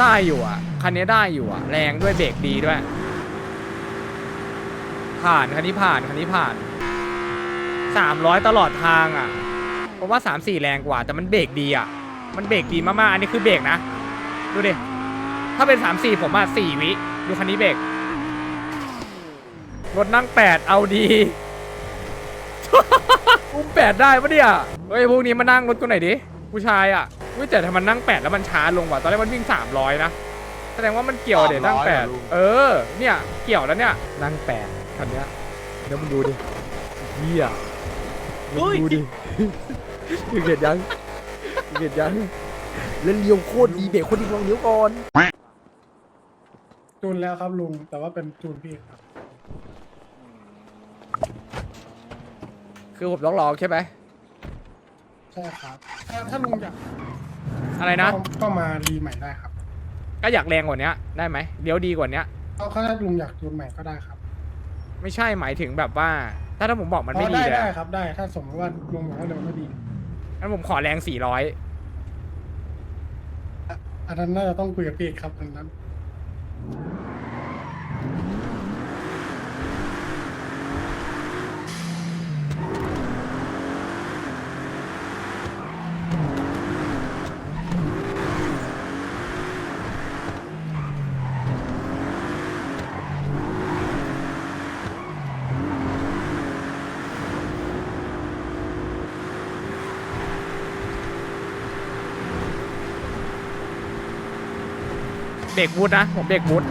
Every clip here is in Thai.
ได้อยู่อะ คันนี้ได้อยู่อะ แรงด้วยเบรกดีด้วย ผ่านคันนี้ผ่านคันนี้ผ่านสามร้อยตลอดทางอะผมว่าสามสี่แรงกว่า แต่มันเบรกดีอะ มันเบรกดีมากๆ อันนี้คือเบรกนะ ดูดิ ถ้าเป็นสามสี่ผมอะสี่วิ ดูคันนี้เบรก รถนั่งแปดเอาดีอุ้มแปดได้ปะเนี่ย เฮ้ยพวกนี้มานั่งรถกูหน่อยดิ ผู้ชายอะอุ้ยแต่ถ้ามันนั่งแปดแล้วมันช้าลงว่ะตอนแรกมันวิ่งสามร้อยนะแสดงว่ามันเกี่ยวเดี๋ยวนั่งแปด300เหรอลุง เออ เนี่ยเกี่ยวแล้วเนี่ยนั่งแปดคันเนี้ยเดี๋ยวมึงดูดิเฮียมึงดูดิ มึงเห็นยังมึงเห็นยังเล่นเลี้ยวโคตรดีเบรกโคตรดีลองเลี้ยวก่อนจูนแล้วครับลุง แต่ว่าเป็นจูนพี่ครับ คือผมต้องรอใช่ไหมใช่ครับ ถ้าถ้าลุงอยากอะไรนะ ก็ก็มารีใหม่ได้ครับก็อยากแรงกว่านี้ได้ไหมเลี้ยวดีกว่านี้ก็ถ้าลุงอยากจูนใหม่ก็ได้ครับไม่ใช่หมายถึงแบบว่า ถ้าถ้าผมบอกมันไม่อ๋อดีได้เลยได้อะครับได้ ถ้าสมมติว่าลุงบอกว่าเดี๋ยวไม่ดีงั้นผมขอแรงสี่ร้อยอะอันนั้นน่าจะต้องคุยกับพี่ครับอันนั้น เบรกบูทนะ ผมเบรกบูท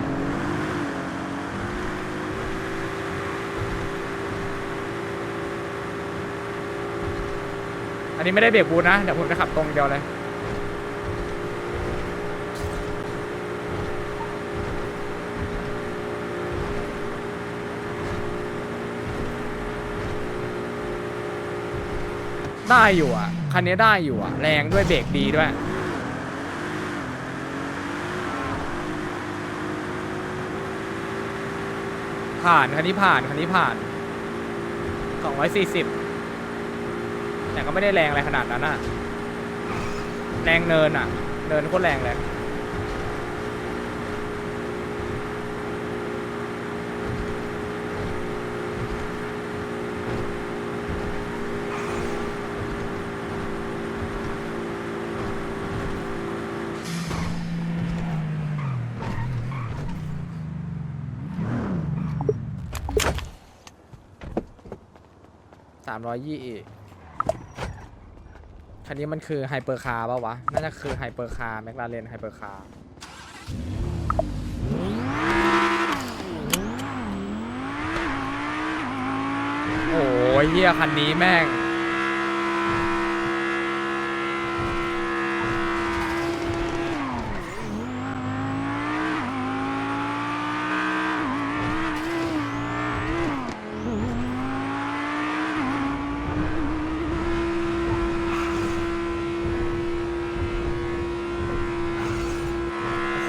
อันนี้ไม่ได้เบรกบูทนะ เดี๋ยวผมจะขับตรงเดียวเลย ได้อยู่อะ คันนี้ได้อยู่อะ แรงด้วยเบรกดีด้วย ผ่านคันนี้ผ่านคันนี้ผ่าน240แต่ก็ไม่ได้แรงอะไรขนาดนั้นอะแรงเนินอะเนินโคตรแรงเลย สามร้อยยี่คันนี้มันคือไฮเปอร์คาร์ป่าวะ น่าจะคือไฮเปอร์คาร์แมคลาเรนไฮเปอร์คาร์โอ้ยเฮียคันนี้แม่ง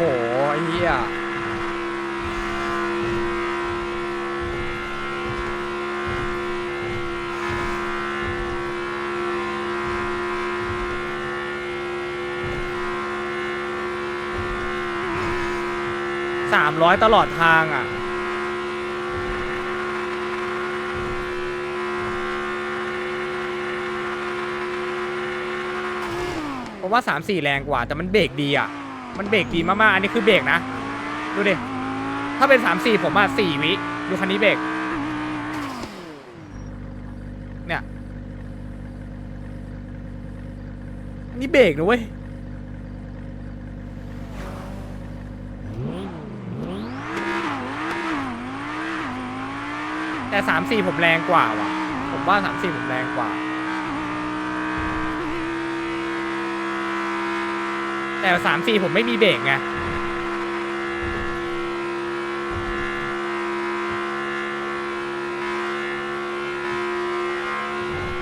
โอ้โหเฮีย สามร้อยตลอดทางอะ ผมว่าสามสี่แรงกว่า แต่มันเบรกดีอะ มันเบรกดีมากๆ อันนี้คือเบรกนะ ดูดิ ถ้าเป็นสามสี่ผมอะสี่วิ ดูคันนี้เบรก เนี่ย อันนี้เบรกนะเว้ย แต่สามสี่ผมแรงกว่าว่ะ ผมว่าสามสี่ผมแรงกว่า แต่สามสี่ผมไม่มีเบรกไง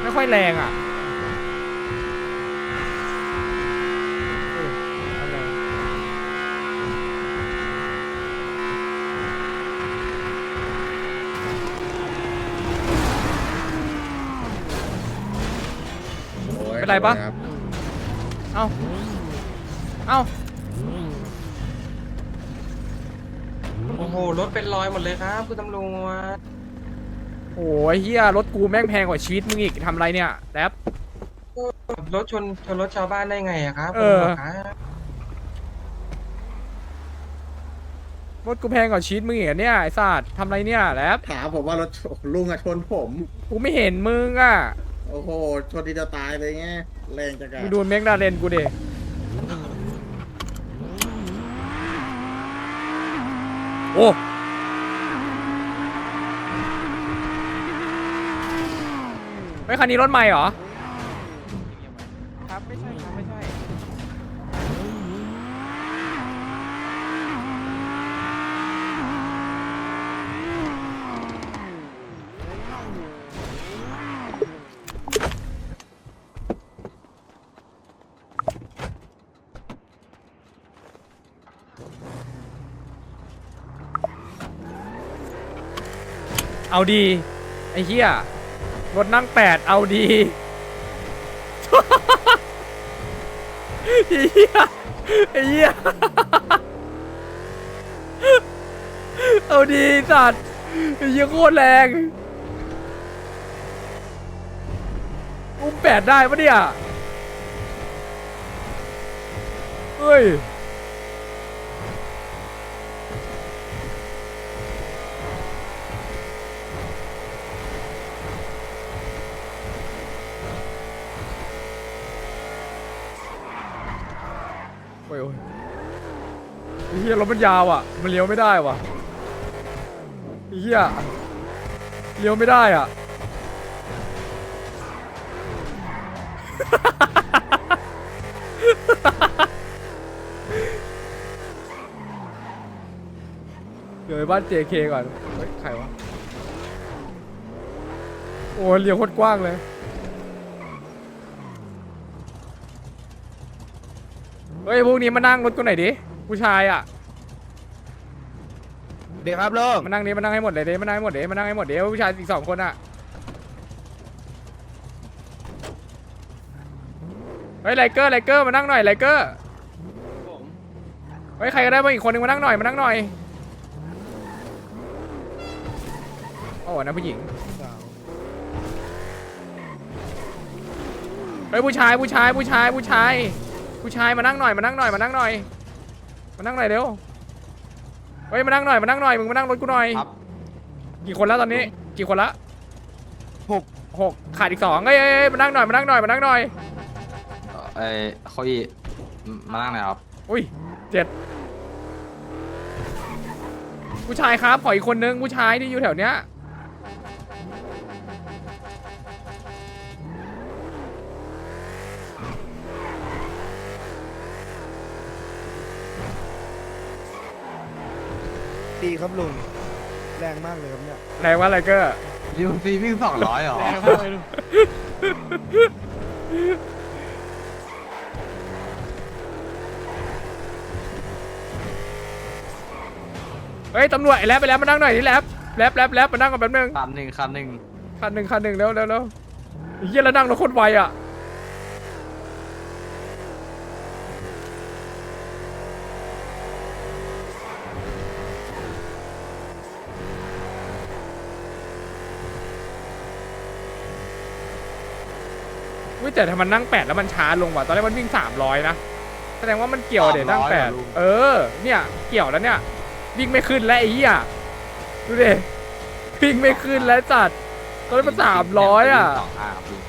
ไม่ค่อยแรงอะ เป็นไรปะขอบคุณคบเอ้า เอ้า โอ้โห รถเป็นรอยหมดเลยครับ คุณตำรวจโอ้ยเฮียรถกูแม่งแพงกว่าชีวิตมึงอีกทำไรเนี่ยแรป รถชนชนรถชาวบ้านได้ไงอะครับเออคุณตำรวจครับรถกูแพงกว่าชีวิตมึงอีกอะเนี่ยไอ้สัตว์ทำไรเนี่ยแรปถามผมว่ารถชลุงอะชนผม กูไม่เห็นมึงอะ โอ้โห ชนทีเดียวตายเลยไงแรงจังกันมึงดูเมกดาเรนกูเดิโอ้ ไม่คันนี้รถใหม่เหรอ เอาดี ไอ้เหี้ยรถนั่งแปดเอาดีไอ้เหี้ยไอ้เหี้ยเอาดีสัตว์ไอ้เหี้ยโคตรแรงอุ้มแปดได้ปะเนี่ยเฮ้ย ยโอ้ยไอ้เฮียรถมันยาวอะ มันเลี้ยวไม่ได้ว่ะไอ้เฮียเลี้ยวไม่ได้อะ เดี๋ยวไปบ้าน JK ก่อน เฮ้ย ใครวะ โอ้ยเลี้ยวโคตรกว้างเลย เฮ้ยพวกนี้มานั่งรถกูหน่อยดิผู้ชายอะเดี๋ยวครับลุงมานั่งนี้มานั่งให้หมดเลยดิมานั่งให้หมดดิมานั่งให้หมดดิผู้ชายอีกสองคนอะเฮ้ยไลเกอร์ไลเกอร์มานั่งหน่อยไลเกอร์เฮ้ยใครก็ได้มาอีกคนนึงมานั่งหน่อยมานั่งหน่อยโอ้นะผู้หญิงเฮ้ยผู้ชายผู้ชายผู้ชายผู้ชาย ผู้ชายมานั่งหน่อยมานั่งหน่อยมานั่งหน่อยมานั่งหน่อยเร็วเฮ้ยมานั่งหน่อยมานั่งหน่อยมึงมานั่งรถกูหน่อยครับ กี่คนแล้วตอนนี้ กี่คนละหก หกขาดอีกสองเอ้ยเอ้ยเอ้ยมานั่งหน่อยมานั่งหน่อยมานั่งหน่อยเอ้ยเขาอีมานั่งหน่อยครับอุ้ยเจ็ดผู้ชายครับขออีกคนนึงผู้ชายที่อยู่แถวเนี้ย ดีครับลุง แรงมากเลยครับเนี่ย แรงว่าอะไรเกอร์ยูซีวิ่งสองร้อยเหรอเฮ้ยตำรวจไอ้แรปไปแล้วมานั่งหน่อยที่แรปแรปแรปแรปมานั่งกันแป๊บนึงคันหนึ่งคันหนึ่งคันหนึ่งคันหนึ่งเร็วเร็วเร็วไอ้เหี้ยแล้วนั่งรถโคตรไวอะ แต่ถ้ามันนั่งแปดแล้วมันช้าลงว่ะ ตอนแรกมันวิ่งสามร้อยนะ แสดงว่ามันเกี่ยวเดี๋ยวนั่งแปดเออ เนี่ย เกี่ยวแล้วเนี่ย วิ่งไม่ขึ้นแล้วไอ้เหี้ยดูดิ วิ่งไม่ขึ้นแล้วจัด ตอนนี้มันสามร้อยอะสองห้าครับลุง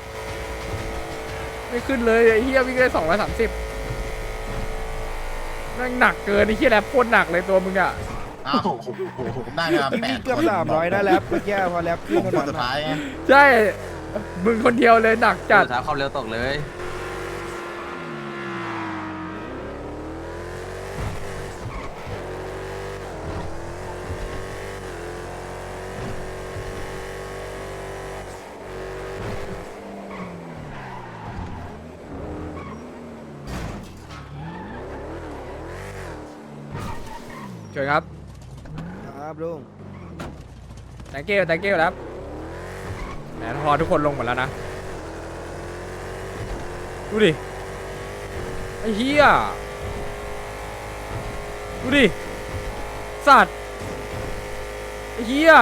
ไม่ขึ้นเลยไอ้เหี้ยวิ่งได้สองร้อยสามสิบนั่งหนักเกินไอ้เหี้ยแรปโคตรหนักเลยตัวมึงอะ อ้าวผมได้มาแปวิ่ดงเกือบสามร้อยนะแรปเมื่อกี้พอแรปขึ้นผมกันคมานสุดท้ายไงใช่ มึงคนเดียวเลยหนักจัด สุดท้ายความเร็วตกเลยเชิญครับ ครับลุง thank you thank you ครับ แหมพอทุกคนลงหมดแล้วนะ ดูดิ ไอ้เหี้ยดูดิ สัตว์ ไอ้เฮีย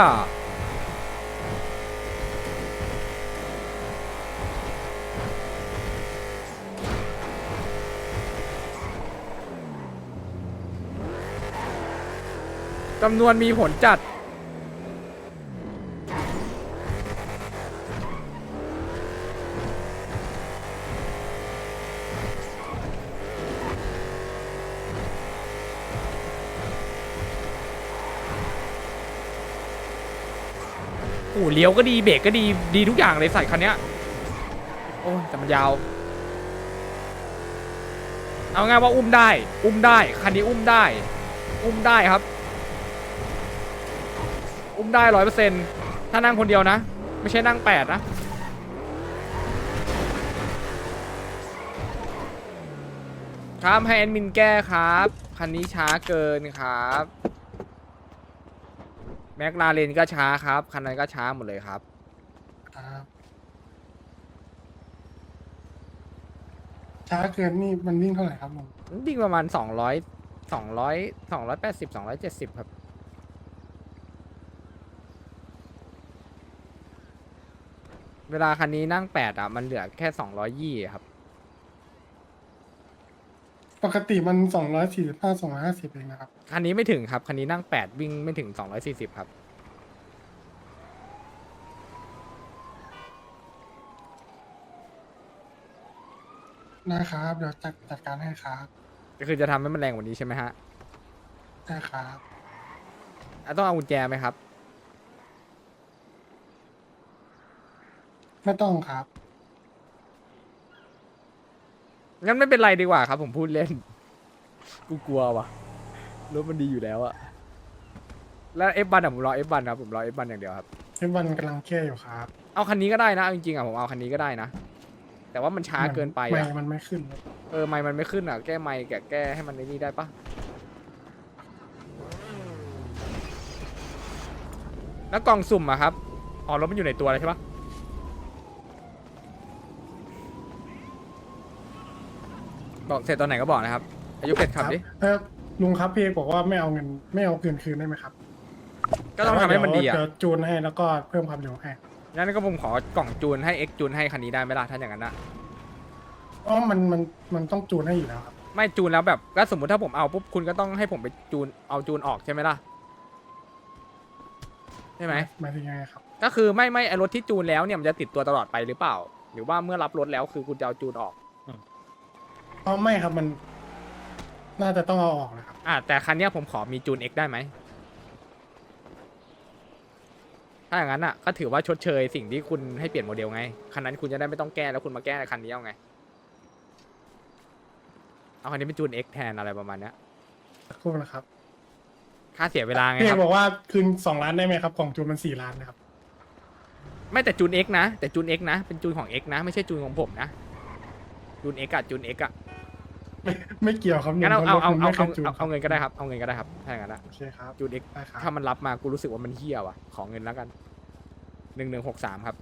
จำนวนมีผลจัด เลี้ยวก็ดีเบรกก็ดีดีทุกอย่างเลยใส่คันเนี้ยโอ้ยแต่มันยาว เอาง่ายว่าอุ้มได้ อุ้มได้คันนี้อุ้มได้ อุ้มได้ครับ อุ้มได้ร้อยเปอร์เซ็นต์ถ้านั่งคนเดียวนะ ไม่ใช่นั่งแปดนะครับให้แอดมินแก้ครับ คันนี้ช้าเกินครับ แม็กลาเรนก็ช้าครับคันนั้นก็ช้าหมดเลยครับ ครับช้าเกินนี่มันวิ่งเท่าไหร่ครับลุงวิ่งประมาณสองร้อยสองร้อยสองร้อยแปดสิบสองร้อยเจ็ดสิบครับ เวลาคันนี้นั่งแปดอะ มันเหลือแค่สองร้อยยี่ครับ ปกติมันสองร้อยสี่สิบห้าสองร้อยห้าสิบเองนะครับคันนี้ไม่ถึงครับ คันนี้นั่งแปดวิ่งไม่ถึงสองร้อยสี่สิบครับ นะครับเดี๋ยวจัดจัดการให้ครับก็คือจะทำให้มันแรงกว่านี้ใช่ไหมฮะได้ครับอะต้องเอากุญแจไหมครับ ไม่ต้องครับ งั้นไม่เป็นไรดีกว่าครับ ผมพูดเล่น กูกลัวว่ะรถมันดีอยู่แล้วอะแล้วเอฟบันอะผมรอเอฟบันครับผมรอเอฟบันอย่างเดียวครับเทปวันกำลังแก้อยู่ครับเอาคันนี้ก็ได้นะเอาจริงๆอะผมเอาคันนี้ก็ได้นะ แต่ว่ามันช้าเกินไปไม่อะมันไม่ขึ้นครับเออไม่มันไม่ขึ้นอะแก้ไม่แกะแก้ให้มันในนี่ได้ปะแล้วกล่องสุ่มอะครับอ๋อรถมันอยู่ในตัวเลยใช่ปะ บอกเสร็จตอนไหนก็บอกนะครับ อายุเป็ดขับดิ เออลุงครับพี่เอกบอกว่าไม่เอาเงินไม่เอาเกินคืนได้ไหมครับก็ต้องทำให้มันดีอะเดี๋ยวจูนให้แล้วก็เพิ่มความเร็วให้งั้นก็ผมขอกล่องจูนให้เอ็กจูนให้คันนี้ได้ไหมล่ะถ้าอย่างนั้นอะอ๋อมันมันมันต้องจูนให้อยู่แล้วครับไม่จูนแล้วแบบก็สมมติถ้าผมเอาปุ๊บคุณก็ต้องให้ผมไปจูนเอาจูนออกใช่ไหมล่ะใช่ไหมหมายถึงยังไงครับก็คือไม่ไม่ไอรถที่จูนแล้วเนี่ยมันจะติดตัวตลอดไปหรือเปล่า หรือว่าเมื่อรับรถแล้วคือคุณจะเอาจูนออก อ๋อไม่ครับมัน น่าจะต้องเอาออกนะครับ อ่าแต่คันเนี้ยผมขอมีจูน X ได้ไหม ถ้าอย่างนั้นอะก็ถือว่าชดเชยสิ่งที่คุณให้เปลี่ยนโมเดลไง คันนั้นคุณจะได้ไม่ต้องแก้แล้วคุณมาแก้ในคันนี้เอาไง เอาคันนี้เป็นจูน X แทนอะไรประมาณเนี้ยสักครู่นะครับค่าเสียเวลาไงพี่เอครักบ บอกว่าคืนสองล้านได้ไหมครับ ของจูนมันสี่ล้านนะครับ ไม่แต่จูน X นะแต่จูน X นะ เป็นจูนของ X นะ ไม่ใช่จูนของผมนะ จูน X อะจูน X อะ ไม่ไม่เกี่ยวครับงั้นเอาลุงเอาเอาพเอาระรถมันไม่คยจูนเอาเอาเงินก็ได้ครับเอาเงินก็ได้ครับถ้าอย่างนั้นอะโอเคครับจูน X ได้ครับถ้ามันรับมากูรู้สึกว่ามันเฮี้ยว่ะขอเงินแล้วกันหนึ่งหนึ่งหกสามครับ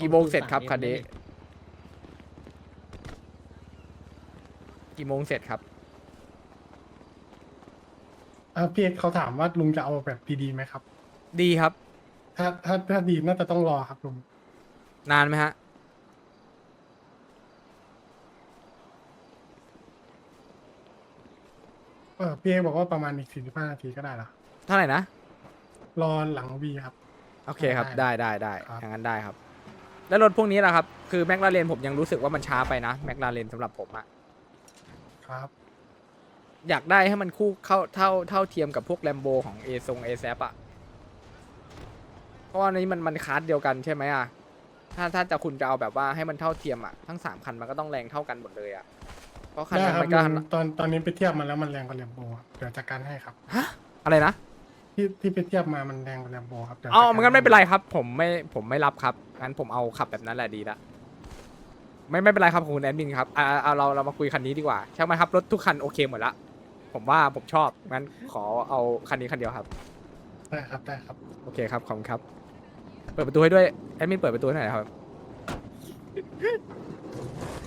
กี่โมงเสร็จครับคันนี้กี่โมงเสร็จครับอ่าพี่เอกเขาถามว่าลุงจะเอาแบบดีๆไหมครับ ดีครับ ถ้าถ้าถ้าดีน่าจะต้องรอครับลุงนานไหมฮะ เออพี่เอกบอกว่าประมาณอีกสี่สิบห้านาทีก็ได้ละเท่าไหร่นะ รอหลังวีครับ โอเคครับ ได้ได้ได้ได้ครับ อย่างนั้นได้ครับ แล้วรถพวกนี้ล่ะครับ คือแมคลาเรนผมยังรู้สึกว่ามันช้าไปนะแมคลาเรนสำหรับผมอะครับ อยากได้ให้มันคู่เข้าเท่าเท่าเทียมกับพวกแลมโบของเอซงเอแซอะเพ ราะว่านี้มันมันคลาสเดียวกันใช่ไหมอะถ้าถ้าจะคุณจะเอาแบบว่าให้มันเท่าเทียมอะทั้งสามคันมันก็ต้องแรงเท่ากันหมดเลยอะเพราะคันได้นั้นครับมันก็ลุงตอนตอนนี้ไปเทียบมาแล้วมันแรงกว่าแลมโบครับเดี๋ยวจัดการให้ครับ ฮะอะไรนะ ที่ที่ไปเทียบมามันแรงกว่าแลมโบครับดี๋ยวอ๋อจัดารมันก็ไม่เป็นไรให้ครับ ผมไม่ผมไม่รับครับงั้นผมเอาขับแบบนั้นแหละดีละไม่ไม่เป็นไรครับคุณแอดมินครับอ่าเอาเราเรามาคุยคันนี้ดีกว่าใช่ไหมครับรถทุกคันโอเคหมดละผมว่าผมชอบงั้นขอเอาคันนี้คันเดียวครับ ได้ครับได้ครับ โอเคครับขอบคุณครับ เปิดประตูให้ด้วยแอดมินเปิดประตูให้หน่อยครับ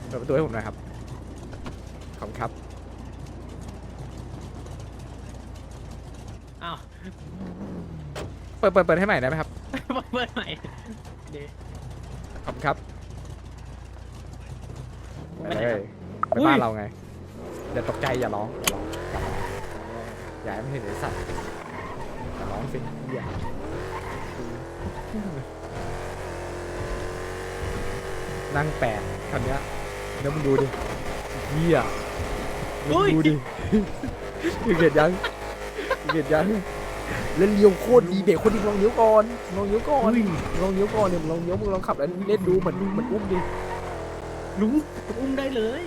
เปิดประตูให้ผมหน่อยครับขอบคุณครับอ้าวเปิดเปิดเปิดให้ใหม่ได้ไหมครับเปิดใหม่เดี๋ยวขอบคุณครับไปเไปบ้านเราไงอย่าตกใจอย่าร้องอย่าร้องอย่าให้มันเห็นไอ้สัตว์อย่าร้องสิอย่า นั่งแปลกคันเนี้ยเดี๋ยวมึงดูดิเฮียมึงดูดิมึงเห็นยังมึงเห็นยังเล่นเลี้ยวโคตรดีเบรกโคตรดีลองเลี้ยวก่อนลองเลี้ยวก่อนลองเลี้ยวก่อนเนี่ยมึงลองเลี้ยวมึงลองขับแล้วเล่นดูเหมือนเหมือนอุ้มดิลุงอุ้มได้เลย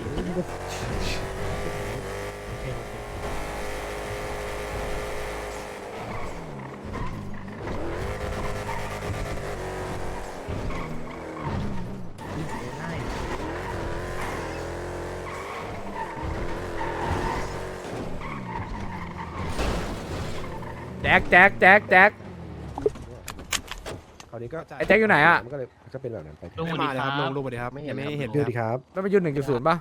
จ็คแจ็คแจ็คแจ็ค คราวนี้ก็ไอ้แจ็คอยู่ไหนอะ มันก็เลยก็เป็นแบบนั้นไปลุงสวัสดีครับลุงลุงสวัสดีครับไม่เห็นไม่เห็เห็นนครับดีครับ มันไปยืนหนึ่งจุดศูนย์ป่ะ